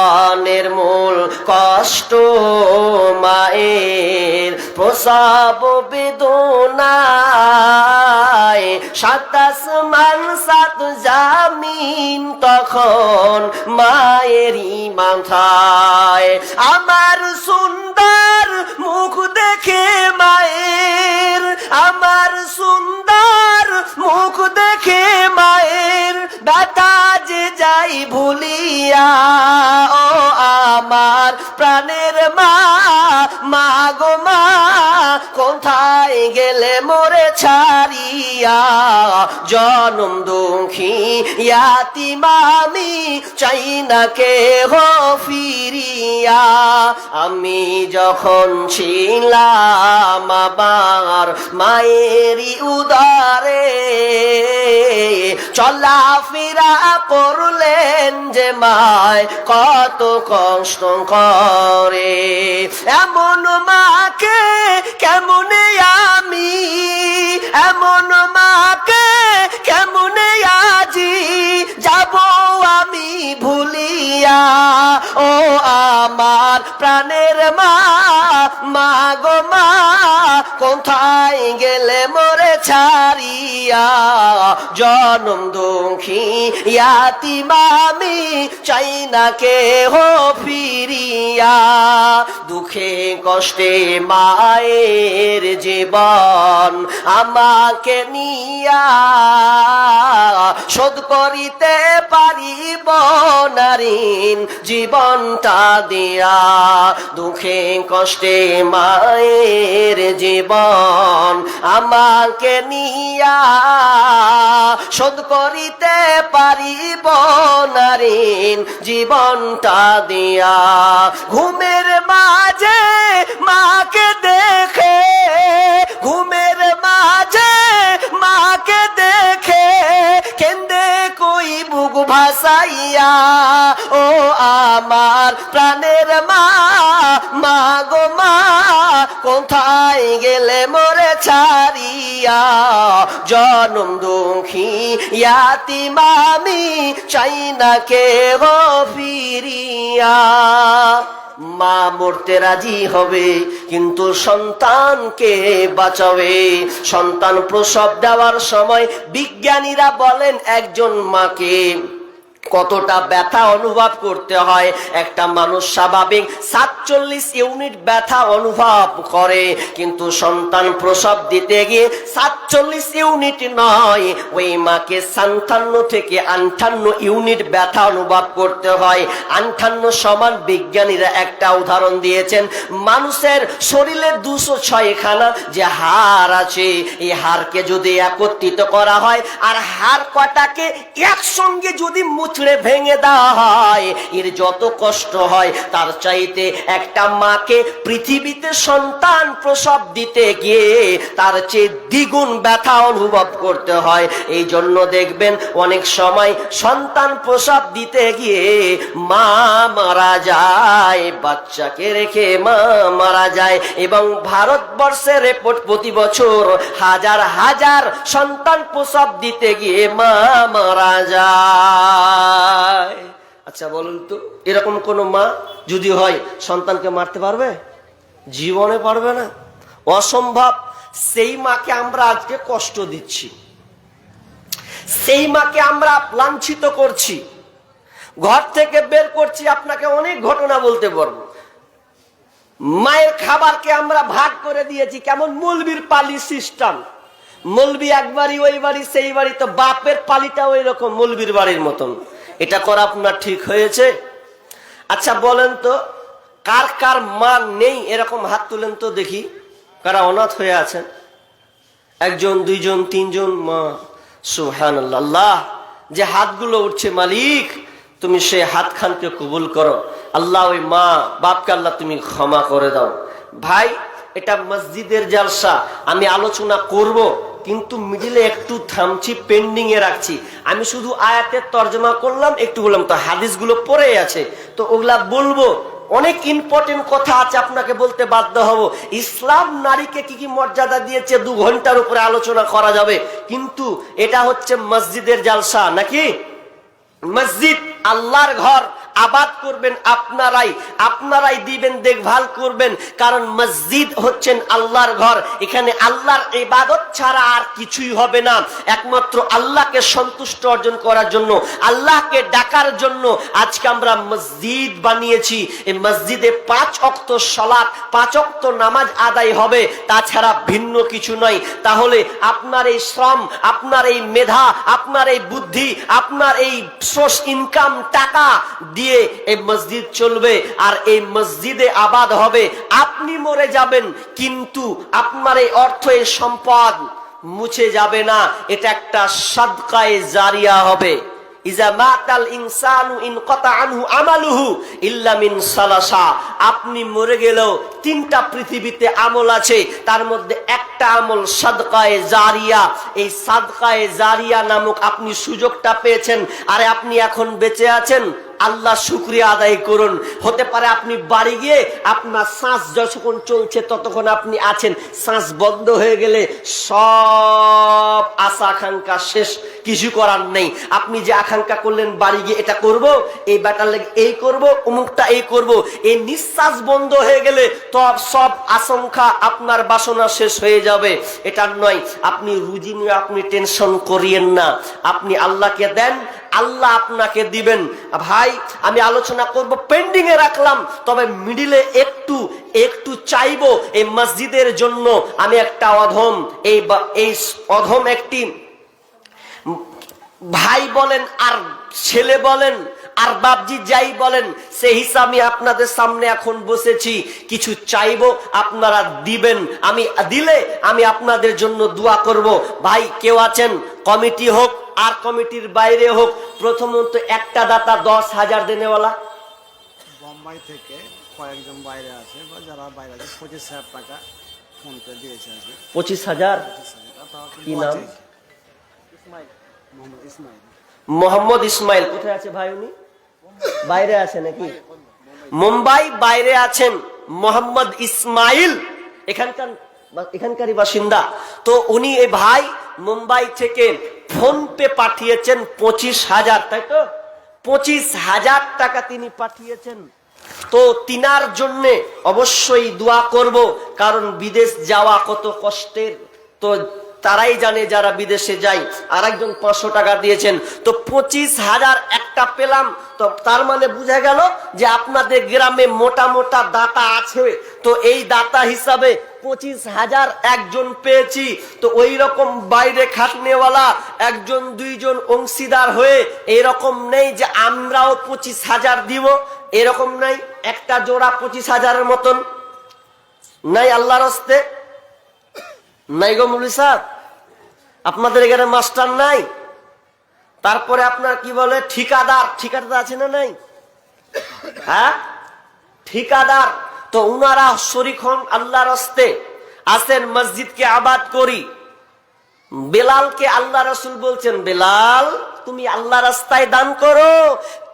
প্রাণের মূল কষ্ট, মায়ের প্রসব বেদনায় সাতাশ মান সাত জামিন তখন মায়েরই মাথায় আমার সুন্দর মুখ দেখে মায়ের, আমার সুন্দর মুখ দেখে মায়ের ব্যথা যে যাই ভুলিয়া ও আমার প্রাণের মা মা গো মা, কোথায় গেলে মোরে ছাড়িয়া? জনম দুঃখী ইয়াতি মামি চাই না কে হো ফিরিয়া। আমি যখন ছিলাম আবার মায়েরই উদারে, চলাফেরা করলেন যে মায় কত কষ্ট করে। এমন মাকে কেমনে আমি? এমন মাকে কেমনে আজি? যাব আমি ভুলিয়া। ও আমার প্রাণের মা মা গো মা, কোথায় গেলে মরে ছাড়িয়া? জনম দুঃখী ইয়াতি মামি চাই না কে হো ফিরিয়া দুঃখে কষ্টে মায়ের জীবন আমাকে নিয়া। শোধ করিতে পারিব নারীন জীবনটা দিয়া। দুঃখে কষ্টে মায়ের জীবন আমাকে নিয়া। শোধ করিতে পারিব নারীন জীবনটা দিয়া। ঘুমের মাঝে মাকে দেখে, ঘুমের মাঝে মাকে দেখে ভাসাইয়া, ও আমার প্রাণের মা মা গো মা, কোথায় গেলে মরে ছাড়িয়া? জনম দুঃখী ইয়াতি মামি চাই না কে ফিরিয়া। মা মরতে রাজি হবে, কিন্তু সন্তানকে বাঁচাবে। সন্তান প্রসব দেওয়ার সময় বিজ্ঞানীরা বলেন, একজন মাকে কতটা ব্যথা অনুভব করতে হয়? একটা মানুষ স্বাভাবিক সাতচল্লিশ ইউনিট ব্যথা অনুভব করে, কিন্তু সন্তান প্রসব দিতে গিয়ে সাতচল্লিশ ইউনিট নয়, ওই মাকে সান্তান্ন থেকে আন্ঠান্ন ইউনিট ব্যথা অনুভব করতে হয়। আন্ঠান্ন সমান বিজ্ঞানীরা একটা উদাহরণ দিয়েছেন, মানুষের শরীরে দুশো ছয়খানা যে হার আছে, এই হারকে যদি একত্রিত করা হয়, আর হার কটাকে একসঙ্গে যদি মুচড়ে ভেঙে হয় এর যত কষ্ট হয়, তার চাইতে একটা মাকে পৃথিবীতে সন্তান প্রসব দিতে গিয়ে তার চেয়ে দ্বিগুণ ব্যথা অনুভব করতে হয়। এই জন্য দেখবেন অনেক সময় সন্তান প্রসব দিতে গিয়ে মা মারা যায়, বাচ্চাকে রেখে মা মারা যায় এবং ভারতবর্ষের রেপোর্ট প্রতি বছর হাজার হাজার সন্তান প্রসব দিতে গিয়ে মা মারা যায়। আচ্ছা বলুন তো, এরকম কোন মা যদি হয়, সন্তানকে মারতে পারবে? জীবনে পারবে না। অসম্ভব। সেই মাকে আমরা আজকে কষ্ট দিচ্ছি। সেই মাকে আমরা লাঞ্ছিত করছি। ঘর থেকে বের করছি, আপনাকে অনেক ঘটনা বলতে পারব মায়ের খাবারকে আমরা ভাগ করে দিয়েছি, কেমন মুলবির পালি সিস্টেম মুলবি একবারই ওই বাড়ি, সেই বাড়ি, তো বাপের পালিটা ওই রকম মুলবির বাড়ির মতন। এটা করা আপনার ঠিক হয়েছে? আচ্ছা বলেন তো, কার কার মা নেই এরকম হাত তুলেন তো দেখি। কারা অনাথ হয়ে আছেন? একজন, দুইজন, তিনজন? মা সুহান আল্লাহ, যে হাতগুলো উঠছে মালিক, তুমি সেই হাত খানকে কবুল করো। আল্লাহ ওই মা, বাপকে আল্লাহ তুমি ক্ষমা করে দাও। ভাই, এটা মসজিদের জালসা, আমি আলোচনা করব। কিন্তু মিডিলে একটু থামছি পেন্ডিং এ রাখছি। আমি শুধু আয়াতের তর্জমা করলাম, একটু বললাম তো হাদিসগুলো পড়ে আছে। তো ওগুলা বলব, অনেক ইম্পর্টেন্ট কথা আছে, আপনাকে বলতে বাধ্য হব। ইসলাম নারীকে কি কি মর্যাদা দিয়েছে, দু ঘণ্টার উপরে আলোচনা করা যাবে। কিন্তু এটা হচ্ছে মসজিদের জালসা, নাকি? মসজিদ আল্লাহর ঘর। আবাদ করবেন আপনারাই আপনারাই দিবেন দেখভাল করবেন, কারণ মসজিদ হচ্ছেন আল্লাহর ঘর। এখানে আল্লাহর ইবাদত ছাড়া আর কিছুই হবে না। একমাত্র আল্লাহকে সন্তুষ্ট অর্জন করার জন্য, আল্লাহকে ডাকার জন্য আজকে আমরা মসজিদ বানিয়েছি। এই মসজিদে পাঁচ অক্ত সলাৎ পাঁচ অক্ত নামাজ আদায় হবে, তাছাড়া ভিন্ন কিছু নয়। তাহলে আপনার এই শ্রম, আপনার এই মেধা, আপনার এই বুদ্ধি, আপনার এই সোর্স ইনকাম টাকা দিয়ে এই মসজিদ চলবে আর এই মসজিদে আবাদ হবে, আপনি মরে যাবেন, কিন্তু আপনার এই অর্থ এই সম্পদ মুছে যাবে না। এটা একটা সাদকায়ে জারিয়া হবে। আপনি মরে গেলেও তিনটা পৃথিবীতে আমল আছে, তার মধ্যে একটা আমল সাদকায়ে জারিয়া। এই সাদকায়ে জারিয়া নামক আপনি সুযোগটা পেয়েছেন, আরে আপনি এখন বেঁচে আছেন? আল্লাহ শুক্রিয়া আদায় করুন। হতে পারে আপনি বাড়ি গিয়ে আপনার শ্বাস যতক্ষণ চলছে ততক্ষণ আপনি আছেন। শ্বাস বন্ধ হয়ে গেলে সব আশা আকাঙ্ক্ষা শেষ। কিছু করার নেই। আপনি যে আকাঙ্ক্ষা করলেন, বাড়ি গিয়ে এটা করব, এই ব্যাটার লেগে এই করব, অমুকটা এই করব এই নিঃশ্বাস বন্ধ হয়ে গেলে তো সব আশঙ্কা আপনার বাসনা শেষ হয়ে যাবে। এটা নয়, আপনি রুজি নিয়ে আপনি টেনশন করিয়েন না। আপনি আল্লাহকে দেন, আল্লাহ আপনাকে দিবেন। ভাই, আমি আলোচনা করব পেন্ডিং এ রাখলাম, তবে মিডিলে একটু একটু চাইব এই মসজিদের জন্য। আমি একটা অধম, এই এই অধম একটি ভাই বলেন আর ছেলে বলেন আর বাপজি যাই বলেন সে হিসাবে আপনাদের সামনে এখন বসেছি। কিছু চাইব আপনারা দিবেন। আমি দিলে আমি আপনাদের জন্য দোয়া করব। ভাই কেউ আছেন? কমিটি হোক আর কমিটির বাইরে হোক। প্রথমত একটা দাতা দশ হাজার দেনেওয়ালা। বোম্বাই থেকে কয়েকজন বাইরে আছে বা যারা বাইরে আছে পঁচিশ হাজার টাকা ফোনপে দিয়েছে পঁচিশ হাজার? কি নাম? মোহাম্মদ ইসমাইল। কোথায় আছে ভাই উনি? বাইরে আছে নাকি? মুম্বাই বাইরে আছেন মোহাম্মদ ইসমাইল। এখানকার এখানকারই বাসিন্দা। তো উনি এই ভাই মুম্বাই থেকে ফোন পে পাঠিয়েছেন পঁচিশ হাজার, তাই তো? পঁচিশ হাজার টাকা তিনি পাঠিয়েছেন। তো তিনার জন্যে অবশ্যই দোয়া করব, কারণ বিদেশ যাওয়া কত কষ্টের। তো তারাই জানে যারা বিদেশে যায়। আর একজন পাঁচশো টাকা দিয়েছেন। তো পঁচিশ হাজার একটা পেলাম। তো তার মানে বুঝা গেল যে আপনাদের গ্রামে মোটা মোটা দাতা আছে। তো এই দাতা হিসাবে পঁচিশ হাজার একজন পেয়েছি। তো ওই রকম বাইরে খাটনেওয়ালা একজন, দুইজন অংশীদার হয়ে এরকম নেই যে আমরাও পঁচিশ হাজার দিব। এরকম নাই। একটা জোড়া পঁচিশ হাজারের মতন। নাই আল্লাহর হস্তে। নাই গো মুলি সাহেব। আপনাদের এখানে মাস্টার নাই? তারপরে আপনার কি বলে, ঠিকাদার ঠিকাদার আছে না নাই? হ্যাঁ? ঠিকাদার। তো উনারা হন আল্লাহর হস্তে, আসেন মসজিদকে আবাদ করি। বেলালকে আল্লাহ রসুল বলছেন, বেলাল, তুমি আল্লাহ রাস্তায় দান করো,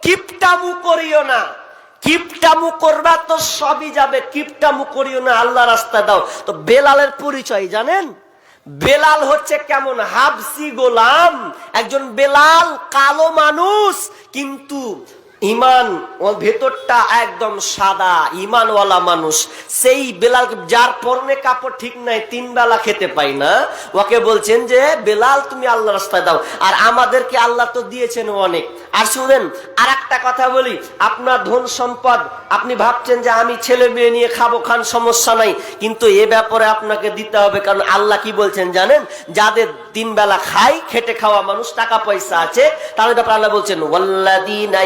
কিপটামু করিও না। কিপটামু করবা তো সবই যাবে, কিপটামু করিও না আল্লাহ রাস্তায় দাও। তো বেলালের পরিচয়, জানেন? বেলাল হচ্ছে কেমন হাবসি গোলাম একজন বেলাল কালো মানুষ কিন্তু ইমান ওর ভেতরটা একদম সাদা, ইমানওয়ালা মানুষ। সেই বেলাল যার পরনে কাপড় ঠিক নাই, তিন বেলা খেতে পাই না। ওকে বলছেন যে, বেলাল, তুমি আল্লাহ রাস্তায় দাও। আর আমাদেরকে আল্লাহ তো দিয়েছেন অনেক। আর শুনেন আর একটা কথা বলি, আপনার ধন সম্পদ, আপনি ভাবছেন যে আমি ছেলে মেয়ে নিয়ে খাব, খান, সমস্যা নাই। কিন্তু এ ব্যাপারে আপনাকে দিতে হবে, কারণ আল্লাহ কি বলছেন জানেন? যাদের তিন বেলা খাই, খেটে খাওয়া মানুষ, টাকা পয়সা আছে, তাদের ব্যাপারে আল্লাহ বলছেন, ওয়াল্লাযীনা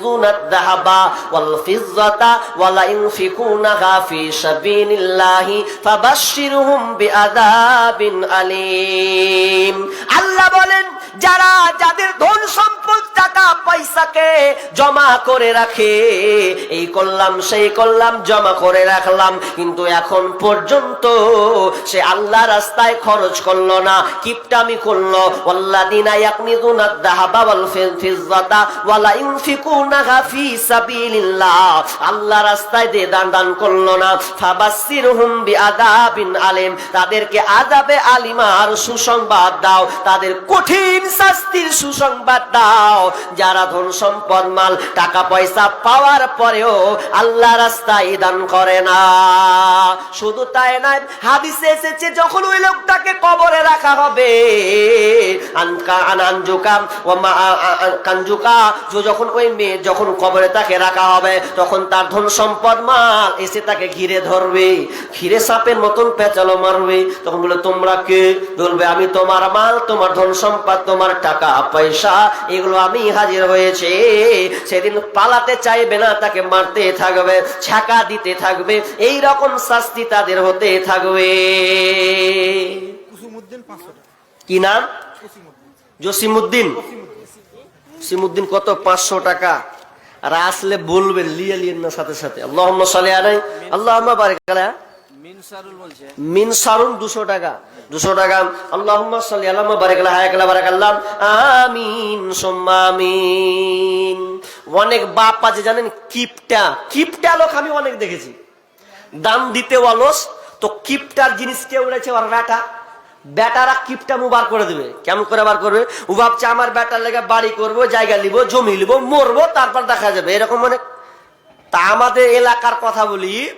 ইয়াকুনিজুনা الذهب والفضة ওয়াল ফিজ্জাতা في سبيل الله فبشرهم ফাবাশশিরহুম أليم الله বলেন যারা যাদের ধন সম্পদ, টাকা, পয়সাকে জমা করে রাখে, এই করলাম সেই করলাম জমা করে রাখলাম। কিন্তু এখন পর্যন্ত সে আল্লাহ রাস্তায় খরচ করল না, কিপটামি করল। ওয়াল্লাযিনা ইয়াকনিদুনা আদ-দাহাবা ওয়াল ফিজ্জাতা ওয়ালা ইনফিকুনাহা ফি সাবিলিল্লাহ। আল্লাহ রাস্তায় দিয়ে দান দান করল না। ফাবাসসিরহুম বিআযাবিন আলিম। তাদেরকে আযাবে আলিমার সুসংবাদ দাও। তাদের কঠিন শাস্তির সুসংবাদ দাও। যারা ধন সম্পদ, মাল, টাকা, পয়সা পাওয়ার পরেও আল্লাহ রাস্তায় দান করে না। শুধু তাই নয়, হাদিসে এসেছে, যখন ওই লোকটাকে কবরে রাখা হবে যখন ওই মেয়ে যখন কবরে তাকে রাখা হবে, তখন তার ধন সম্পদ, মাল এসে তাকে ঘিরে ধরবে। ঘিরে সাপের মতন পেঁচালো মারবে। তখন বলে, তোমরা কে? বলবে, আমি তোমার মাল, তোমার ধন সম্পদ তোমার টাকা পয়সা এগুলো আমি হাজির হয়েছে। সেদিন পালাতে চাইবে না তাকে মারতে থাকবে ছাকা দিতে থাকবে এই রকম শাস্তি তাদের হতে থাকবে। কি নাম? জসিমুদ্দিন। জসিমুদ্দিন কত? পাঁচশো টাকা। আর আসলে বলবেন লিয়ে লিয়েন না সাথে সাথে। আল্লাহ সালে আলাই আল্লাহ বারিক আলাইহি। মিনসারুল বলছে। মিন সারুন দুশো টাকা। দুশো টাকা। সাল্লি আমিন অনেক বাপ আছে, জানেন? কিপটা। কিপটা লোক আমি অনেক দেখেছি। দান দিতে অলস। তো কিপটার জিনিস কে উড়েছে ওর বেটা। বেটারা কিপটা মুবার করে দেবে। কেমন করে বার করবে? ও ভাবছে, আমার বেটার লেগে বাড়ি করব, জায়গা নিব, জমি নিব, মরবো, তারপর দেখা যাবে। এরকম অনেক তা আমাদের এলাকার কথা বলি।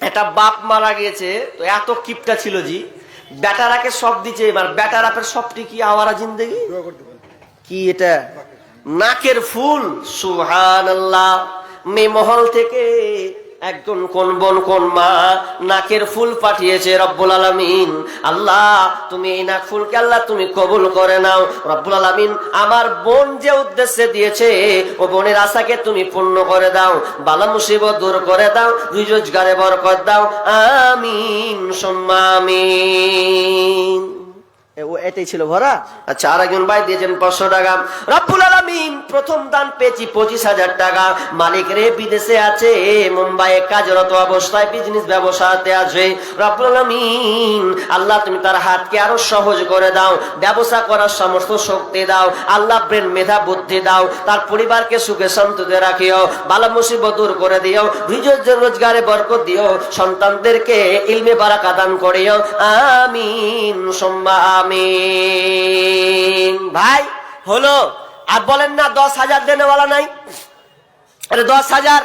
একটা বাপ মারা গিয়েছে তো এত কিপটা ছিল জি। বেটারাকে সব দিচ্ছে এবার বেটার আপের সবটি কি আওয়ারা জিন্দগি? কি এটা? নাকের ফুল সুহান আল্লাহ মহল থেকে একজন কোন বোন কোন মা নাকের ফুল পাঠিয়েছে রব্বুল আলামিন। আল্লাহ তুমি এই নাক ফুলকে আল্লাহ তুমি কবুল করে নাও। রব্বুল আলামিন আমার বোন যে উদ্দেশ্যে দিয়েছে ও বোনের আশাকে তুমি পূর্ণ করে দাও বালা মুসিবত দূর করে দাও রোজগারে বরকত দাও। আমিন সম্মা আমিন। এ, এটাই ছিল ভরা। আচ্ছা আর একজন ভাই দিয়েছেন পাঁচশো টাকা। রব্বুল আলামিন প্রথম দান পেয়েছি পঁচিশ হাজার টাকা। মালিক রে, বিদেশে আছে মুম্বাইয়ে কাজরত অবস্থায় বিজনেস ব্যবসাতে আছে। রব্বুল আলামিন, আল্লাহ তুমি তার হাতকে আরও সহজ করে দাও, ব্যবসা করার সমস্ত শক্তি দাও, আল্লাহ ব্রেন মেধা বুদ্ধি দাও, তার পরিবারকে সুখে শান্তিতে রাখিও, বালা মুসিবত দূর করে দিও রোজগারে বরকত দিও, সন্তানদেরকে ইলমে বারাকা দান করিও। আমিন সম্মা আমিন। ভাই, হলো, আর বলেন না দশ হাজার দেনেওয়ালা নাই? দশ হাজার,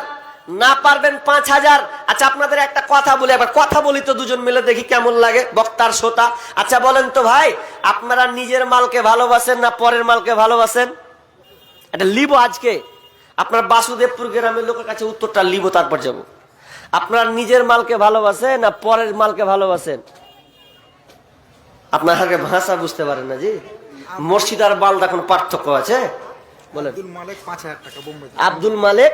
না পারবেন পাঁচ হাজার। আচ্ছা আপনাদের একটা কথা বলি এবার কথা বলি তো দুজন মিলে দেখি কেমন লাগে, বক্তার শ্রোতা। আচ্ছা বলেন তো ভাই, আপনারা নিজের মালকে ভালোবাসেন না পরের মালকে ভালোবাসেন? এটা লিব আজকে। আপনার বাসুদেবপুর গ্রামের লোকের কাছে উত্তরটা লিবো, তারপর যাব। আপনার নিজের মালকে ভালোবাসেন না পরের মালকে ভালোবাসেন? আপনার আগে ভাষা বুঝতে পারেন না জি? মসজিদ আর বালদা কোনো পার্থক্য আছে? বলেন। আব্দুল মালিক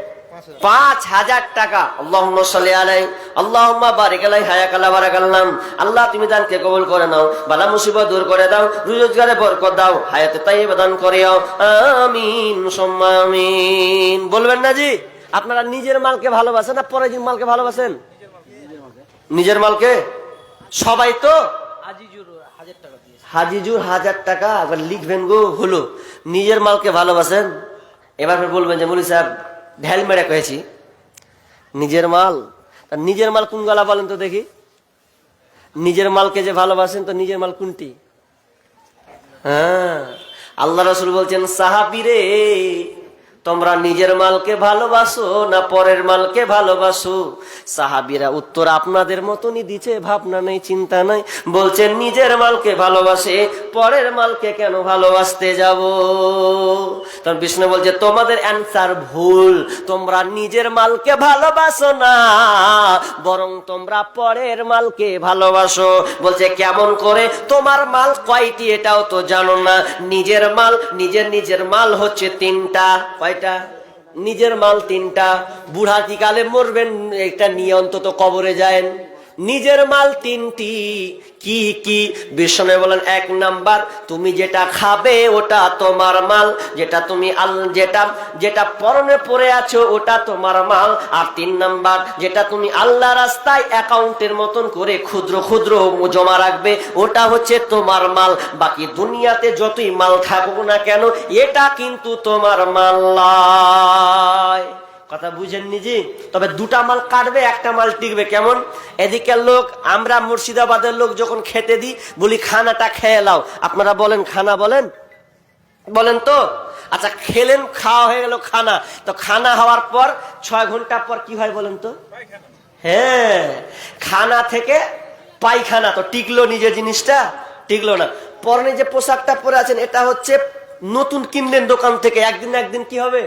পাঁচ হাজার টাকা আল্লাহুম্মা সাল্লি আলাই আল্লাহুম্মা বারিক আলাই হায়াক আল্লাহ বারাক আল্লাম আল্লাহ তুমি দানকে কবুল করে নাও বালা মুসিবত দূর করে দাও রোজগারে বরকত দাও হায়াতে তাই দান করিও। আমিন সুম্মা আমিন। বলবেন না জি? আপনারা নিজের মালকে ভালোবাসেন না পরের মালকে ভালোবাসেন? নিজের মালকে? সবাই তো? আজিজুর হাজিজুর হাজার টাকা, আবার লিখবেন গো হলো। নিজের মালকে ভালোবাসেন। এবার বলবেন যে মলি সাহেব, ঢেল মেরে কয়েছি। নিজের মাল? তা নিজের মাল কোন গলা বলেন তো দেখি। নিজের মালকে যে ভালোবাসেন, তো নিজের মাল কোনটি? হ্যাঁ। আল্লাহ রসুল বলছেন সাহাবিরে তোমরা নিজের মালকে ভালোবাসো না পরের মালকে ভালোবাসো? সাহাবিরা উত্তর, আপনাদের মতনই দিছে, ভাবনা নেই, চিন্তা নাই। বলছেন, নিজের মালকে ভালোবাসে, পরের মালকে কেন ভালোবাসতে যাব? তখন বিষ্ণু বলছে, তোমাদের অ্যান্সার ভুল। তোমরা নিজের মালকে ভালোবাসো না, বরং তোমরা পরের মালকে ভালোবাসো। বলছে, কেমন করে? তোমার মাল কয়টি? এটাও তো জানো না। নিজের মাল, নিজের নিজের মাল হচ্ছে তিনটা। কয়টা? নিজের মাল তিনটা। বুড়া কি কালে মরবেন? একটা নিয়ে অন্তত কবরে যায় নিজের মাল তিনটি। কি কি? বিষ্ণু বলেন, এক নাম্বার, তুমি যেটা খাবে ওটা তোমার মাল, যেটা তুমি আল, যেটা যেটা পরনে পরে আছো ওটা তোমার মাল। আর তিন নাম্বার, যেটা তুমি আল্লাহ রাস্তায় অ্যাকাউন্টের মতন করে ক্ষুদ্র ক্ষুদ্র জমা রাখবে, ওটা হচ্ছে তোমার মাল। বাকি দুনিয়াতে যতই মাল থাকুক না কেন, এটা কিন্তু তোমার মাল নয় কথা বুঝেন নিজে তবে দুটা মাল কাটবে, একটা মাল টিকবে। কেমন? এদিকের লোক, আমরা মুর্শিদাবাদের লোক যখন খেতে দিই, বলি, খানাটা খেয়ে লাও আপনারা বলেন, খানা বলেন? বলেন তো? আচ্ছা খেলেন, খাওয়া হয়ে গেল খানা। তো খানা হওয়ার পর, ছয় ঘণ্টা পর কি হয় বলেন তো? হ্যাঁ খানা থেকে পায়খানা। তো টিকলো নিজের জিনিসটা? টিকলো না। পরনে যে পোশাকটা পরে আছেন, এটা হচ্ছে নতুন কিনলেন দোকান থেকে। একদিন একদিন কি হবে?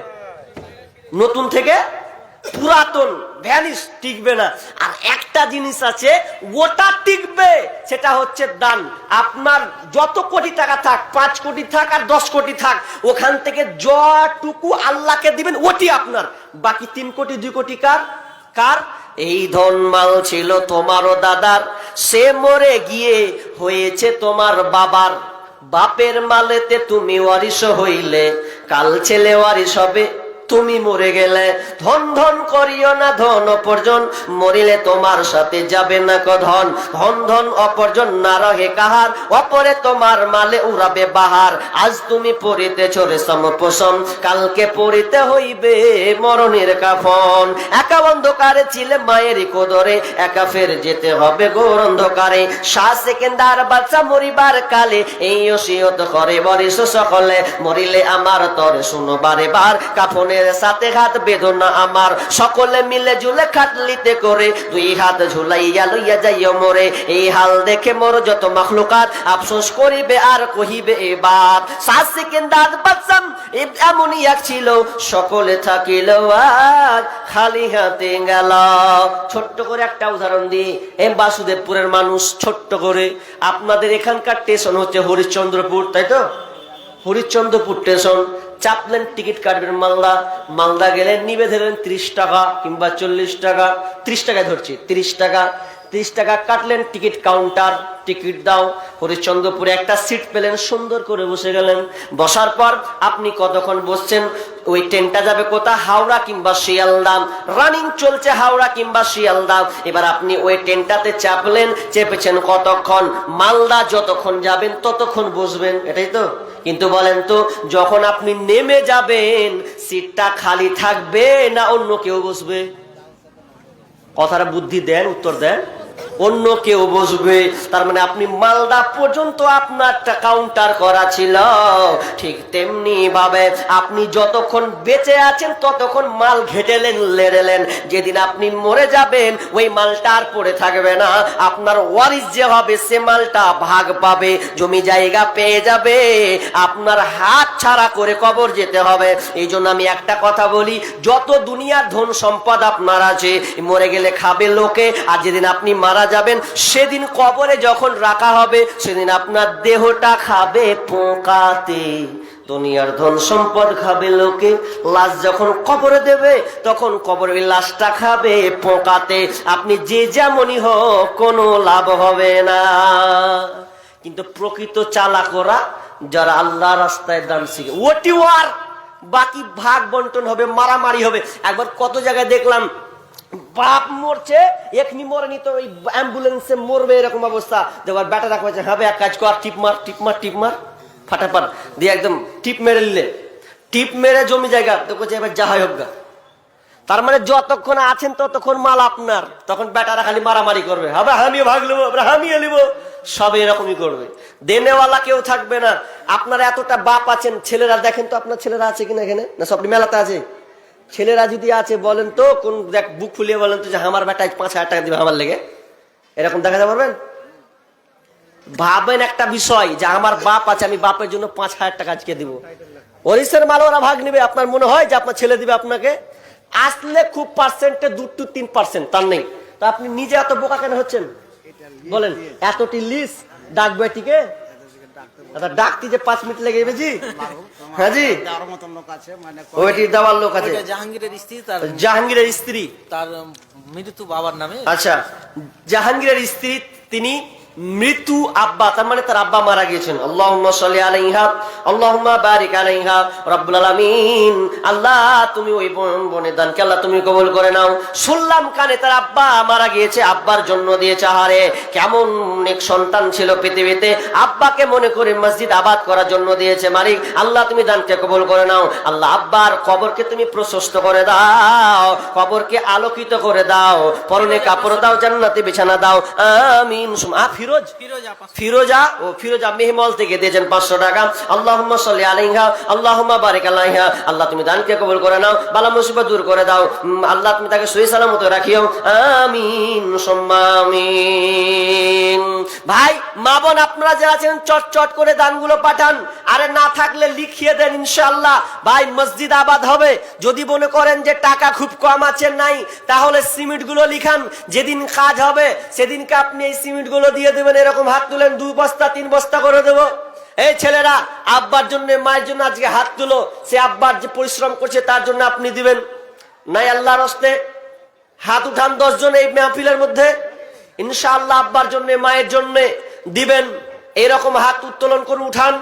নতুন থেকে পুরাতন ভ্যানিস টিকবে না। আর একটা জিনিস আছে, ওটা টিকবে, সেটা হচ্ছে দান। আপনার যত কোটি টাকা থাক, পাঁচ কোটি থাক আর দশ কোটি থাক, ওখান থেকে যটুকু আল্লাহকে দিবেন, ওটি আপনার। বাকি তিন কোটি, দুই কোটি কার? কার? এই ধন মাল ছিল তোমারও দাদার। সে মরে গিয়ে হয়েছে তোমার বাবার। বাপের মালেতে তুমি ওয়ারিস হইলে, কাল ছেলে ওয়ারিস হবে। তুমি মরে গেলে ধন ধন করিও না, ধন অপরজন। মরিলে তোমার সাথে যাবে না ক ধন। ধন অপরজন না রহে কাহার, অপরে তোমার মালে উড়াবে বাহার। আজ তুমি পড়িতেছ রেশম পোষম কালকে পড়িতে হইবে মরণের কাফন। একা অন্ধকারে ছিলে মায়েরই কোদরে, একা ফের যেতে হবে গোর অন্ধকারে। শ্বাস সেকেন্দার বাচ্চা মরিবার কালে, এই ওসিয়ত করে বরিস সকলে। মরিলে আমার তরে শুনো বারে বার, কাফনের সাথে হাত বেদনা আমার। সকলে মিলে ঝুলে খাটলিতে করে দুই হাত ঝুলাইয়া লইয়া যাইও মরে। এই হাল দেখে মোর যত মখলুকাত, আফসোস করিবে আর কহিবে এবার শ্বাস সেকেন্দার বাচ্চাম এমনই এক ছিল। সকলে থাকিল খালি হাতে গেল। ছোট্ট করে একটা উদাহরণ দিই। এম বাসুদেবপুরের মানুষ ছোট্ট করে। আপনাদের এখানকার স্টেশন হচ্ছে হরিশ্চন্দ্রপুর, তাই তো? হরিশ্চন্দ্রপুর স্টেশন চাপলেন, টিকিট কাটবেন মালদা। মালদা গেলেন, নিবে ধরেন ত্রিশ টাকা কিংবা চল্লিশ টাকা। ত্রিশ টাকায় ধরছি, ত্রিশ টাকা। ত্রিশ টাকা কাটলেন, টিকিট কাউন্টার। টিকিট দাও। হরিশ্চন্দ্রপুরে একটা সিট পেলেন, সুন্দর করে বসে গেলেন। বসার পর আপনি কতক্ষণ বসছেন? ওই ট্রেনটা যাবে কোথা? হাওড়া কিংবা শিয়ালদা রানিং চলছে হাওড়া কিংবা শিয়ালদা এবার আপনি ওই ট্রেনটাতে চাপলেন, চেপেছেন কতক্ষণ? মালদা যতক্ষণ যাবেন, ততক্ষণ বসবেন। এটাই তো। কিন্তু বলেন তো, যখন আপনি নেমে যাবেন, সিটটা খালি থাকবে না অন্য কেউ বসবে? কথাটা বুদ্ধি দেন, উত্তর দেন। অন্য কেউ বসবে। তার মানে আপনি মালদা পর্যন্ত আপনারটা কাউন্টার করা ছিল। ঠিক তেমনি ভাবে আপনি যতক্ষণ বেঁচে আছেন, ততক্ষণ মাল ঘেটেলেন লেড়েলেন যেদিন আপনি মরে যাবেন, ওই মালটা আর পড়ে থাকবে না। আপনার ওয়ারিস যে হবে, সে মালটা ভাগ পাবে, জমি জায়গা পেয়ে যাবে। আপনার হাত ছাড়া করে কবর যেতে হবে। এই জন্য আমি একটা কথা বলি, যত দুনিয়ার ধন সম্পদ আপনার আছে, মরে গেলে খাবে লোকে, আর যেদিন আপনি মারা যাবেন। সেদিন কবরে যখন রাখা হবে, সেদিন আপনার দেহটা খাবে পোকাতে। দুনিয়ার ধন সম্পদ খাবে লোকে। লাশ যখন কবরে দেবে, তখন কবরে লাশটা খাবে পোকাতে। আপনি যে যেমনই হোক, কোনো লাভ হবে না। কিন্তু প্রকৃত চালাকরা, যারা আল্লাহ রাস্তায় দান শিখে ওটি ওয়ার বাকি ভাগ বন্টন হবে, মারামারি হবে। একবার কত জায়গায় দেখলাম বাপ মরছে, এখনি মরেনি তো ওই অ্যাম্বুলেন্সে মরবে এরকম অবস্থা। দেখবার ব্যাটা রাখা হয়েছে হবে এক কাজ কর, টিপ মার টিপ মার টিপ মার, ফাটাফাট, দিয়ে একদম টিপ মেরে নিলে। টিপ মেরে জমি জায়গা, তো বলছে, এবার যা হয় হোক গা। তার মানে যতক্ষণ আছেন ততক্ষণ মাল আপনার, তখন বেটারা খালি মারামারি করবে। হবে আমিও ভাগ নেব আমিও নিব। সব এরকমই করবে। দেনেওয়ালা কেউ থাকবে না। আপনারা এতটা বাপ আছেন, ছেলেরা দেখেন তো আপনার ছেলেরা আছে কিনা এখানে? না সব মেলাতে আছে? ছেলেরা যদি আছে বলেন তো, কোন দেখ, বুক ফুলিয়ে বলেন তো যে আমার বেটা পাঁচ হাজার টাকা দিবে আমার লেগে। এরকম দেখাতে পারবেন? ভাবেন একটা বিষয় যে আমার বাপ আছে, আমি বাপের জন্য পাঁচ হাজার টাকা আজকে দিব। ওরিসের মাল ওরা ভাগ নিবে, আপনার মনে হয় যে আপনার ছেলে দিবে আপনাকে? আসলে খুব পার্সেন্টে দু টু তিন পার্সেন্ট তার নেই। তা আপনি নিজে এত বোকা কেন হচ্ছেন? বলেন, এতটি লিস্ট ডাকবে টিকে আচ্ছা ডাকতে যে পাঁচ মিনিট লেগে যাবে হ্যাঁ জি? দেওয়ার মতন লোক আছে মানে ওইটি দেওয়ার লোক আছে। জাহাঙ্গীরের স্ত্রী তার জাহাঙ্গীরের স্ত্রী। তার মৃত্যু বাবার নামে। আচ্ছা জাহাঙ্গীরের স্ত্রী তিনি মৃত্যু আব্বা, তার মানে তার আব্বা মারা গিয়েছেন। আল্লাহুম্মা আলাইহা, আল্লাহুম্মা বারিক আলাইহা, রব্বুল আলামিন। আল্লাহ, তুমি ওই বোন দানকে আল্লাহ তুমি কবুল করে নাও। শুনলাম কানে তার আব্বা মারা গিয়েছে, আব্বার জন্য দিয়েছে আহারে। কেমন অনেক সন্তান ছিল পৃথিবীতে। আব্বাকে মনে করে মসজিদ আবাদ করার জন্য দিয়েছে মালিক। আল্লাহ, তুমি দানকে কবুল করে নাও। আল্লাহ, আব্বার কবরকে তুমি প্রশস্ত করে দাও। কবরকে আলোকিত করে দাও। পরনে কাপড় দাও, জান্নাতে বিছানা দাও। আমিন। সুম- ফিরোজ? ফিরোজা ও ফিরোজা মেহমল থেকে দিয়েছেন পাঁচশো টাকা। আল্লাহুম্মা সাল্লি আলাইহা আল্লাহুম্মা বারিক আলাইহা। আল্লাহ তুমি দানকে কবুল করে নাও বালা মুসিবত দূর করে দাও। আল্লাহ তুমি তাকে সহি সালামত রাখিও। আমিন সুম্মা আমিন ভাই মা বোন আপনারা যারা আছেন চট চট করে দানগুলো পাঠান। আরে না থাকলে লিখিয়ে দেন ইনশাআল্লাহ। ভাই মসজিদ আবাদ হবে। যদি মনে করেন যে টাকা খুব কম আছে নাই তাহলে সিমেন্টগুলো লিখান। যেদিন কাজ হবে সেদিনকে আপনি এই সিমেন্টগুলো দিয়ে দেবেন এরকম হাত তুলেন দু বস্তা তিন বস্তা করে দেবো। এই ছেলেরা আব্বার জন্য মায়ের জন্য আজকে হাত তুলো। সে আব্বার যে পরিশ্রম করছে তার জন্য আপনি দিবেন। নাই আল্লাহর হস্তে হাত উঠান দশজন এই মেহফিলের মধ্যে। ইনশাআল্লাহ আব্বার জন্য মায়ের জন্য দিবেন। এরকম হাত উত্তোলন করে উঠান।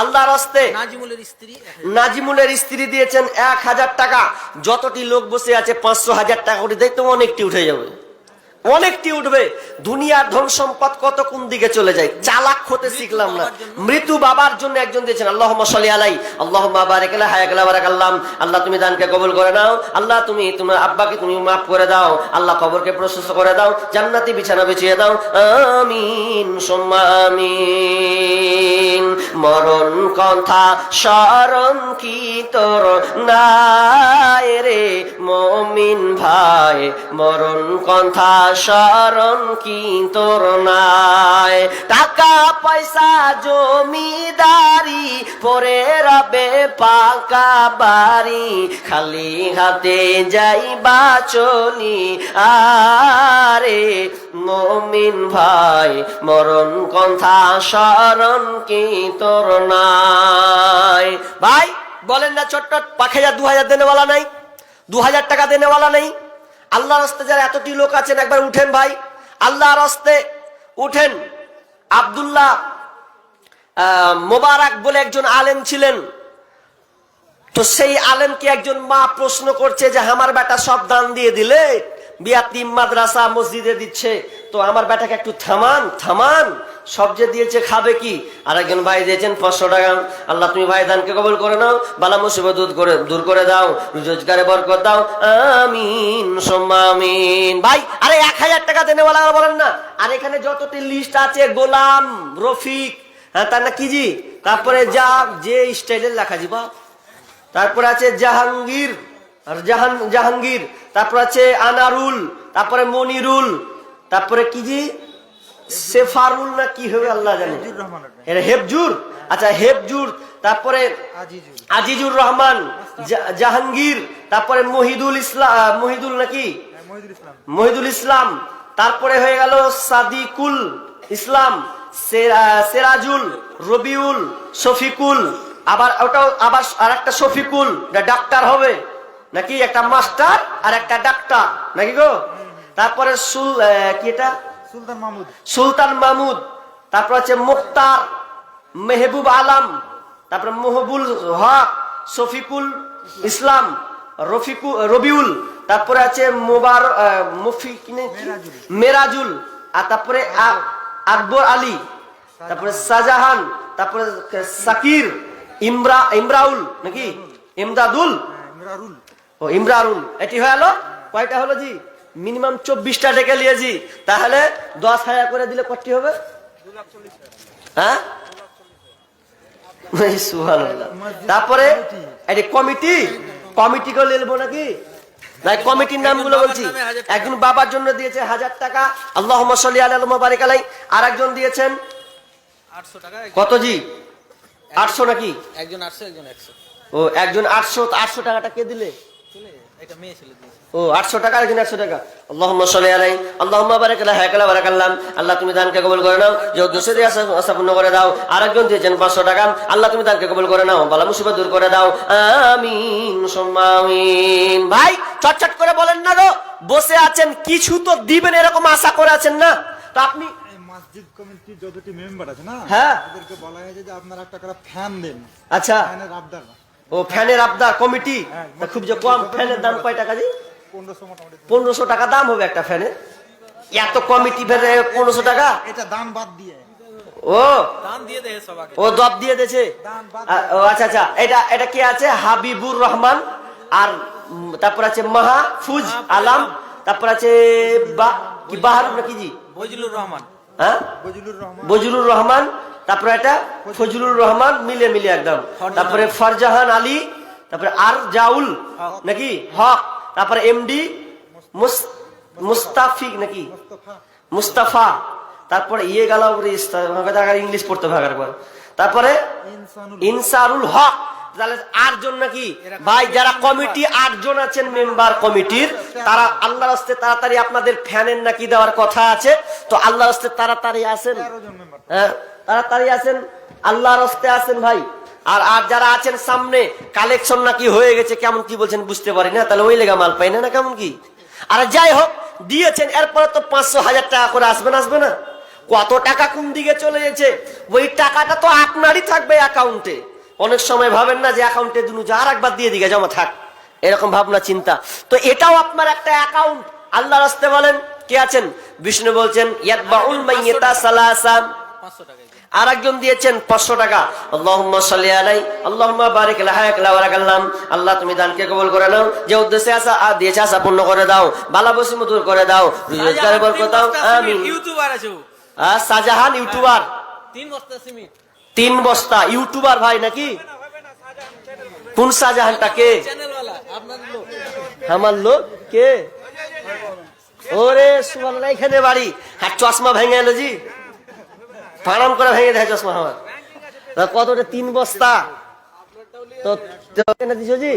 আল্লাহর হস্তে নাজিমুলের স্ত্রী নাজিমুলের স্ত্রী দিয়েছেন এক হাজার টাকা। যতটি লোক বসে আছে পাঁচশো হাজার টাকা করে দেখতে অনেকটি উঠে যাবে। অনেকটি উঠবে। দুনিয়ার ধন সম্পদ কত কোন দিকে চলে যায়? চালাক হতে শিখলাম না। মৃত্যু বাবার জন্য একজন দিয়েছেন। আল্লাহ সাল্লি আলাই আল্লাহ বারেকালা হায়াকালা বারাকাল্লাম আল্লাহ তুমি দানকে কবুল করে নাও। আল্লাহ তুমি তোমার আব্বাকে তুমি মাফ করে দাও। আল্লাহ কবরকে প্রশস্ত করে দাও। জান্নাতি বিছানা বিছিয়ে দাও। আমিন সোম্মা আমিন। মরণ কথা স্মরণ কি তোর? নাই রে মমিন ভাই মরণ কথা স্মরণ কি তোর নাই। টাকা, পয়সা, জমিদারি, পরে রবে পাকা বাড়ি, খালি হাতে যাইবা চলি আরে মমিন ভাই, মরণ কথা স্মরণ কি তোর নাই। ভাই, বলেন না চট্টট, পাঁচ হাজার, দু হাজার দেনেওয়ালা নাই? দু হাজার টাকা দেনেওয়ালা নেই? আল্লাহর রাস্তে যারা এতটি লোক আছেন, একবার উঠেন ভাই। আল্লাহর রাস্তে উঠেন। আবদুল্লাহ মোবারক বলে একজন আলেম ছিলেন। তো সেই আলেমকে একজন মা প্রশ্ন করছে যে, আমার বেটা সব দান দিয়ে দিলে? বিয়াতিম মাদ্রাসা মসজিদে দিচ্ছে। তো আমার বেটাকে একটু থামান থামান। সব যে দিয়েছে খাবে কি? আর একজন ভাই দিয়েছেন পাঁচশো টাকা। আল্লাহ তুমি ভাই দানকে কবল করে নাও, বালা মুসিবত করে, দূর করে দাও, রোজগারে বরকত দাও। আমিন, সোম্মা আমিন। ভাই, আরে এক হাজার টাকা দেনে বলা বলেন না। আর এখানে যতটি লিস্ট আছে, গোলাম, রফিক হ্যাঁ তার না কি জি? তারপরে যা, যে স্টাইলের লেখা জি বা তারপরে আছে জাহাঙ্গীর। জাহান জাহাঙ্গীর তারপর আছে আনারুল তারপরে মনিরুল তারপরে কি জি? সেফারুল না কি হবে আল্লাহ জানে। এটা হেফজুর? আচ্ছা হেফজুর তারপরে আজিজুর। রহমান জাহাঙ্গীর তারপরে মহিদুল ইসলাম মহিদুল নাকি? মহিদুল ইসলাম। তারপরে হয়ে গেল সাদিকুল ইসলাম সেরা- সেরাজুল রবিউল শফিকুল আবার ওটাও আবার আর একটা শফিকুল ডাক্তার হবে। নাকি একটা মাস্টার আর একটা ডাক্তার? নাকি গো? তারপরে সুল কি এটা? সুলতান মাহমুদ। সুলতান মাহমুদ। তারপর আছে মুক্তার মেহবুব আলম তারপরে মহবুল হক শফিকুল ইসলাম রফিকু রবিউল তারপরে আছে মোবার মুফি মেরাজুল। আর তারপরে আকবর আলী। তারপরে শাহজাহান তারপরে সাকির ইমরা ইমরাউল নাকি? ইমদাদুল। ও ইমরারুল এটি হয়ে গেল কয়টা হলো জি? মিনিমাম চব্বিশটা ডেকে নিয়েছি। তাহলে দশ হাজার করে দিলে কটি হবে? হ্যাঁ? তারপরে এটি কমিটি। কমিটি করে নেব নাকি? নাই কমিটির নামগুলো বলছি। একজন বাবার জন্য দিয়েছে হাজার টাকা। আল্লাহ আল্লাহ আলাই আর একজন দিয়েছেন কত জি? আটশো নাকি? একজন আটশো একজন একশো। ও একজন আটশো আটশো টাকাটা কে দিলে? ও আটশো টাকা টাকা। আল্লাহুম্মা সাল্লি আলাই আল্লাহুম্মা বারাক হায়াকালা আল্লাহ তুমি দানকে কবুল করে নাও। যে উদ্দেশ্যে দিয়ে করে দাও। আরেকজন দিয়েছেন পাঁচশো টাকা। আল্লাহ তুমি দানকে কবুল করে নাও। বালা মুসিবত দূর করে দাও। আমিন ভাই চটচট করে বলেন না গো বসে আছেন কিছু তো দিবেন এরকম আশা করে আছেন না। তো আপনি মসজিদ কমিটির যতটি মেম্বার আছে না হ্যাঁ। ওদেরকে বলা হয়েছে যে আপনারা একটা করে ফ্যান দেন। আচ্ছা। ফ্যানের আবদার। ও ফ্যানের আবদার কমিটি? খুব যে কম ফ্যানের দাম কয় টাকা জি পনেরোশো পনেরোশো টাকা দাম হবে একটা ফ্যানের এত কমিটি ফেলে পনেরোশো টাকা? এটা দান বাদ দিয়ে। ও? দান দিয়ে ও দব দিয়ে দিয়েছে ও আচ্ছা আচ্ছা। এটা এটা কি আছে? হাবিবুর রহমান আর তারপর আছে মাহফুজ আলাম তারপর আছে বা কি বাহার নাকি জি? বজলুর রহমান। হ্যাঁ? বজলুর রহমান। বজলুর রহমান তারপরে এটা ফজলুর রহমান মিলে মিলে একদম। তারপরে ফরজাহান আলী তারপরে আর জাউল নাকি? হক। তারপরে এমডি মুস্তাফিক নাকি? মোস্তফা। তারপরে ইয়ে গেল ইংলিশ পড়তে হবে তারপরে ইনসারুল হক। তাহলে আটজন নাকি? ভাই যারা কমিটি আটজন আছেন মেম্বার কমিটির তারা আল্লাহর হস্তে তাড়াতাড়ি আপনাদের ফ্যানের নাকি দেওয়ার কথা আছে? তো আল্লাহর হস্তে তাড়াতাড়ি মেম্বার হ্যাঁ তাড়াতাড়ি আল্লাহর হস্তে আছেন ভাই। আর আর যারা আছেন সামনে কালেকশন নাকি হয়ে গেছে কেমন কি বলছেন বুঝতে পারি না তাহলে ওই লেগা মাল পাই না না কেমন কি? আর যাই হোক দিয়েছেন এরপরে তো পাঁচশো হাজার টাকা করে আসবে না আসবে না। কত টাকা কোন দিকে চলে গেছে? ওই টাকাটা তো আপনারই থাকবে অ্যাকাউন্টে অনেক সময় ভাবেন না যে অ্যাকাউন্টে দুনু যা একবার দিয়ে দিকে জমা থাক। এরকম ভাবনা চিন্তা। তো এটাও আপনার একটা অ্যাকাউন্ট আল্লাহ রাস্তে বলেন কে আছেন? বিষ্ণু বলছেন আর একজন দিয়েছেন পাঁচশো টাকা। আল্লাহ তুমি দানকে কবুল করে নাও। যে উদ্দেশ্যে আসা আর দিয়েছে আসা পূর্ণ করে দাও। বালা বসি দূর করে দাও। রোজগারে দাও। শাহজাহান ইউটিউবার। তিন বস্তা সিমেন্ট। তিন বস্তা ইউটিউবার ভাই নাকি? কোন শাহজাহানটা, কে? আমার লোক, কে? ওরে, সুবহানাল্লাহ, এখানে বাড়ি। আর চশমা ভেঙে এলো জি। ফারাম করে ভেঙে দেয় চশমা আমার। কতটা তিন বস্তা? তো দিছো জি?